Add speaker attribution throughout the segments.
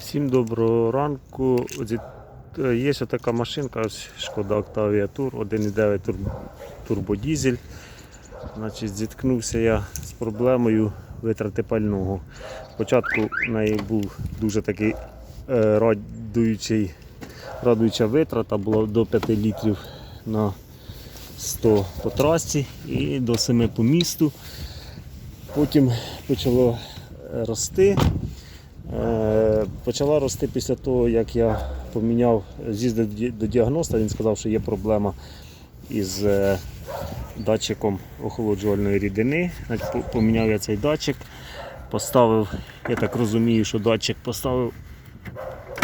Speaker 1: Всім доброго ранку. Е, Є ще така машинка, ось Шкода Octavia Tour, 1,9 турбодізель. Значить, зіткнувся я з проблемою витрати пального. Спочатку в неї був дуже такий е, радуючий, радуюча витрата, була до 5 літрів на 100 по трасі і до 7 по місту. Потім почало е, рости. Е, Почала рости після того, як я поміняв, з'їздив до діагноста, він сказав, що є проблема із е, датчиком охолоджувальної рідини. Поміняв я цей датчик, поставив, я так розумію, що датчик поставив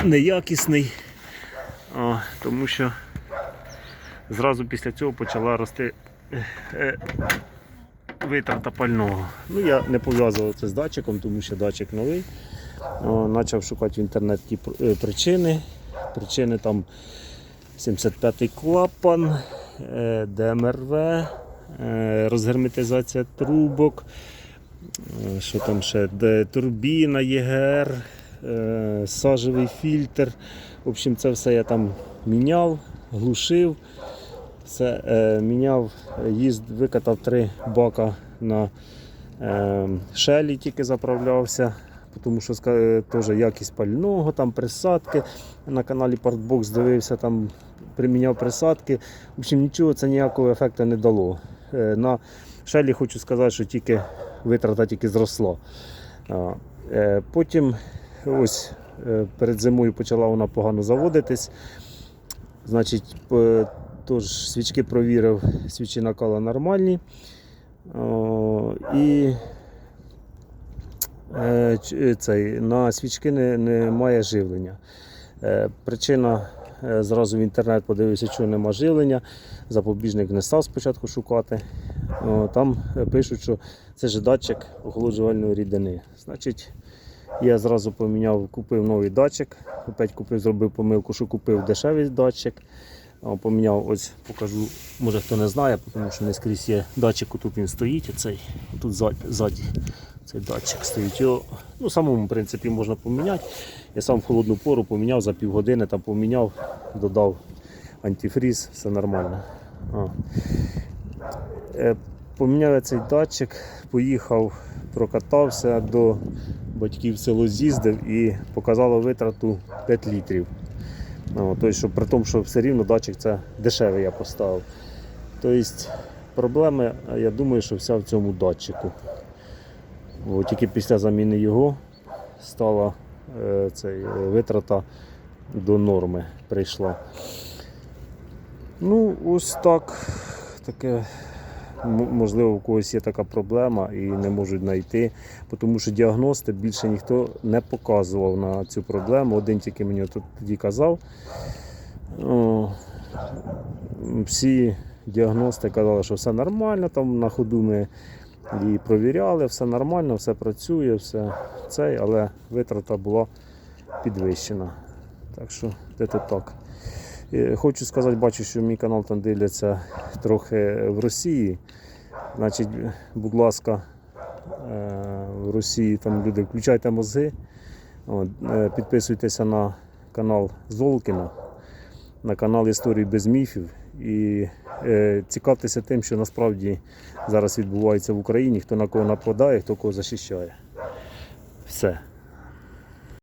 Speaker 1: неякісний, тому що зразу після цього почала рости е, витрата пального. Ну, я не пов'язував це з датчиком, тому що датчик новий. Почав шукати в інтернеті е, причини. Причини там 75-й клапан, е, ДМРВ, е, розгерметизація трубок, що там ще, турбіна, ЄГР, сажевий фільтр. В общем, це все я там міняв, глушив. Все, е, міняв, їзд, викатав три бака на е, шелі, тільки заправлявся, тому що е, теж якість пального, там присадки. На каналі Partbox дивився, там приміняв присадки. В общем, нічого це ніякого ефекту не дало. Е, на шелі хочу сказати, що тільки витрата тільки зросла. Е, потім ось перед зимою почала вона погано заводитись. Значить, тож свічки провірив, свічі накала нормальні. І цей, на свічки не, немає живлення. Е, причина е, зразу в інтернет подивився, чого нема живлення. Запобіжник не став спочатку шукати. Там е, пишуть, що це ж датчик охолоджувальної рідини. Значить, я зразу поміняв, купив новий датчик. Опять купив, зробив помилку, що купив дешевий датчик. Поміняв, ось покажу, може хто не знає, тому що не скрізь є датчик, тут він стоїть, оцей, тут ззаді цей датчик стоїть. Його ну, самому в принципі можна поміняти. Я сам в холодну пору поміняв за півгодини, там поміняв, додав антифріз, все нормально. А. Е, Поміняв я цей датчик, поїхав, прокатався до батьків в село з'їздив і показало витрату 5 літрів. Ну, тобто, що при тому, що все рівно датчик це дешевий я поставив. Тобто проблеми, я думаю, що вся в цьому датчику. О, тільки після заміни його стала е, цей, е, витрата до норми прийшла. Ну, ось так. Таке, можливо, у когось є така проблема і не можуть знайти, тому що діагности більше ніхто не показував на цю проблему. Один тільки мені тут тоді казав. Всі діагности казали, що все нормально, там на ходу ми її провіряли, все нормально, все працює, все цей, але витрата була підвищена. Так що де так. Хочу сказати, бачу, що мій канал там дивляться трохи в Росії. Значить, будь ласка, е, в Росії там люди включайте мозги. Е, Підписуйтеся на канал Золкіна, на канал Історії без міфів. І цікавтеся тим, що насправді зараз відбувається в Україні, хто на кого нападає, хто кого захищає. Все.